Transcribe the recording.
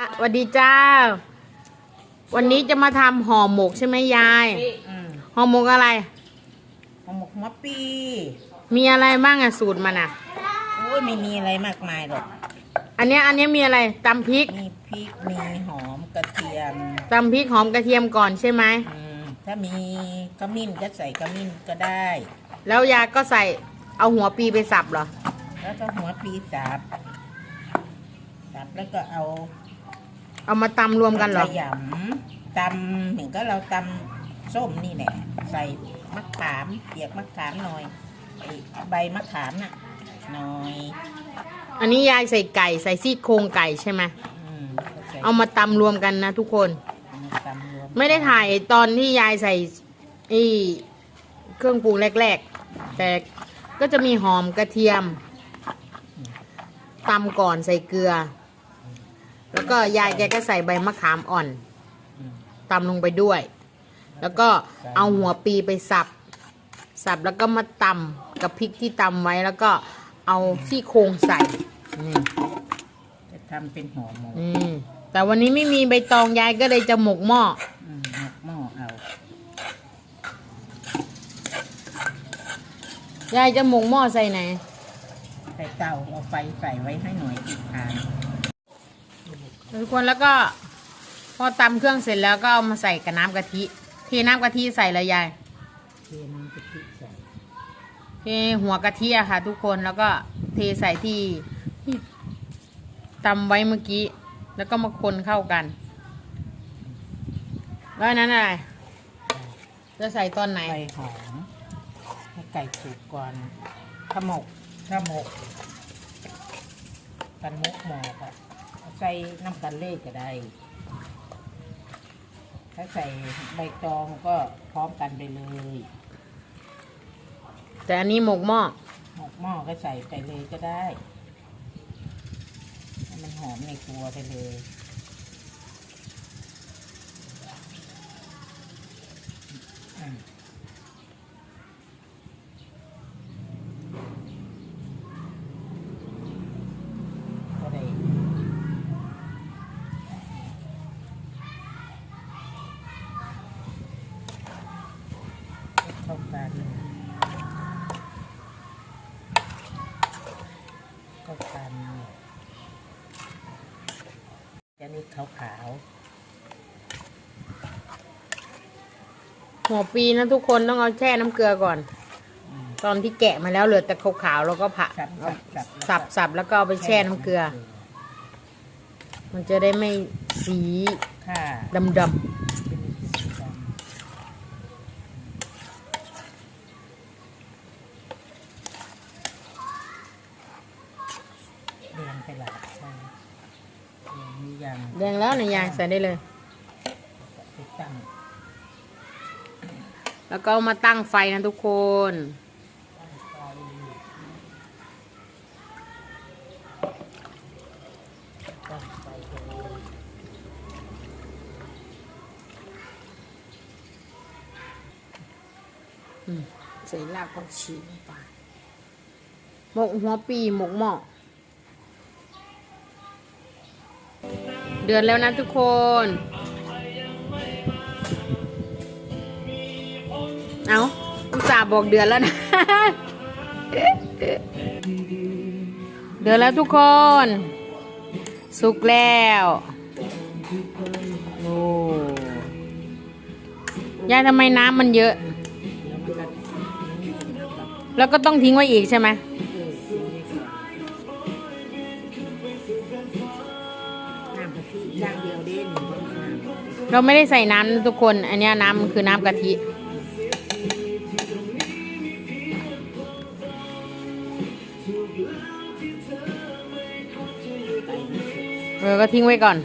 อะสวัสดีจ้า วันนี้จะมาทำห่อหมกใช่ไหมยาย อืมห่อหมกอะไร ห่อหมกหัวปีมีอะไรบ้างอะสูตรมันอะโอ้ยไม่มีอะไรมากมายหรอกอันเนี้ยอันเนี้ยมีอะไรตำพริกมีพริกมีหอมกระเทียมตำพริกหอมกระเทียมก่อนใช่ไหม อืมถ้ามีขมิ้นก็ใส่ขมิ้นก็ได้ แล้วยายก็ใส่เอาหัวปีไปสับเหรอ แล้วก็หัวปีสับสับแล้วก็เอา เอามาตำรวมกันเหรอขยำตำเหมือนก็เราตำส้มนี่แหละใส่มะขามเปียกมะขามหน่อยไอ้ใบมะขามน่ะหน่อย อันนี้ยายใส่ไก่ใส่ซี่โครงไก่ใช่ไหมอืมก็ใส่เอามาตำรวมกันนะทุกคนมาตำรวมไม่ได้ถ่ายตอนที่ยายใส่ไอ้เครื่องปรุงแรกๆ แต่ก็จะมีหอมกระเทียมตำก่อนใส่เกลือ แล้วก็ยายแกก็ใส่ใบมะขามอ่อนอืมตำลงไปด้วย แล้วก็เอาหัวปีไปสับ สับแล้วก็มาตำกับพริกที่ตำไว้แล้วก็เอาซี่โครงใส่นี่จะทำเป็นห่อหมกอืมแต่วันนี้ไม่มีใบตองยายก็เลยจะหมกหม้ออืมหมกหม้อเอา ยายจะหมกหม้อใส่ไหน ใส่เตาเอาไฟใส่ไว้ให้หน่อยติดทาน ทุกคนแล้วก็พอตำเครื่องเสร็จแล้วก็เอามาใส่กับน้ำกะทิเทน้ำกะทิใส่เลยยายเทน้ำกะทิใส่เทหัวกะทิอะค่ะ ทุกคนแล้วก็เทใส่ที่ที่ตำไว้เมื่อกี้ แล้วก็มาคนเข้ากันแล้วอันนั้นอะไรจะใส่ตอนไหนใบหอมให้ไก่สุกก่อนถ้าหมกถ้าหมกกันมกหมอกอะ ใส่น้ำกันเล่ก็ได้ ถ้าใส่ใบตองก็พร้อมกันไปเลยแต่อันนี้หมกหม้อหมกหม้อก็ใส่ไปเลยก็ได้ให้มันหอมในครัวไปเลยอืมก็ได้ เข้ากันเข้ากันจะนี่ขาวขาวหัวปีนะทุกคนต้องเอาแช่น้ำเกลือก่อนๆอืมตอนที่แกะมาแล้วเหลือแต่ขาวๆแล้วก็ผ่าสับสับสับสับสับแล้วก็เอาไปแช่น้ำเกลือ มันจะได้ไม่สีค่ะดำ เป็นสีดำแดงไปหลายใช่แด งนี่ยังๆแดงแล้วเนี่ยยายใส่ได้เลยไปตั้งแล้วก็เอามาตั้งไฟนะทุกคน ตั้งไฟตั้งไฟเลยอืมใส่รากผักชีลงไปหมกหัวปีหมกหม้อ เดือนแล้วนะทุกคนเอาอุตส่าห์บอกเดือนแล้วนะ เดือนแล้วทุกคน สุกแล้วโอ้ยายทำไมน้ำมันเยอะ แล้วก็แล้วก็ต้องทิ้งไว้อีกใช่ไหมำกะทิอย่างเดียวเด่นเราไม่ได้ใส่น้ำทุกคน อันเนี้ยน้ำมันคือน้ำกะทิ เออ ก็ทิ้งไว้ก่อน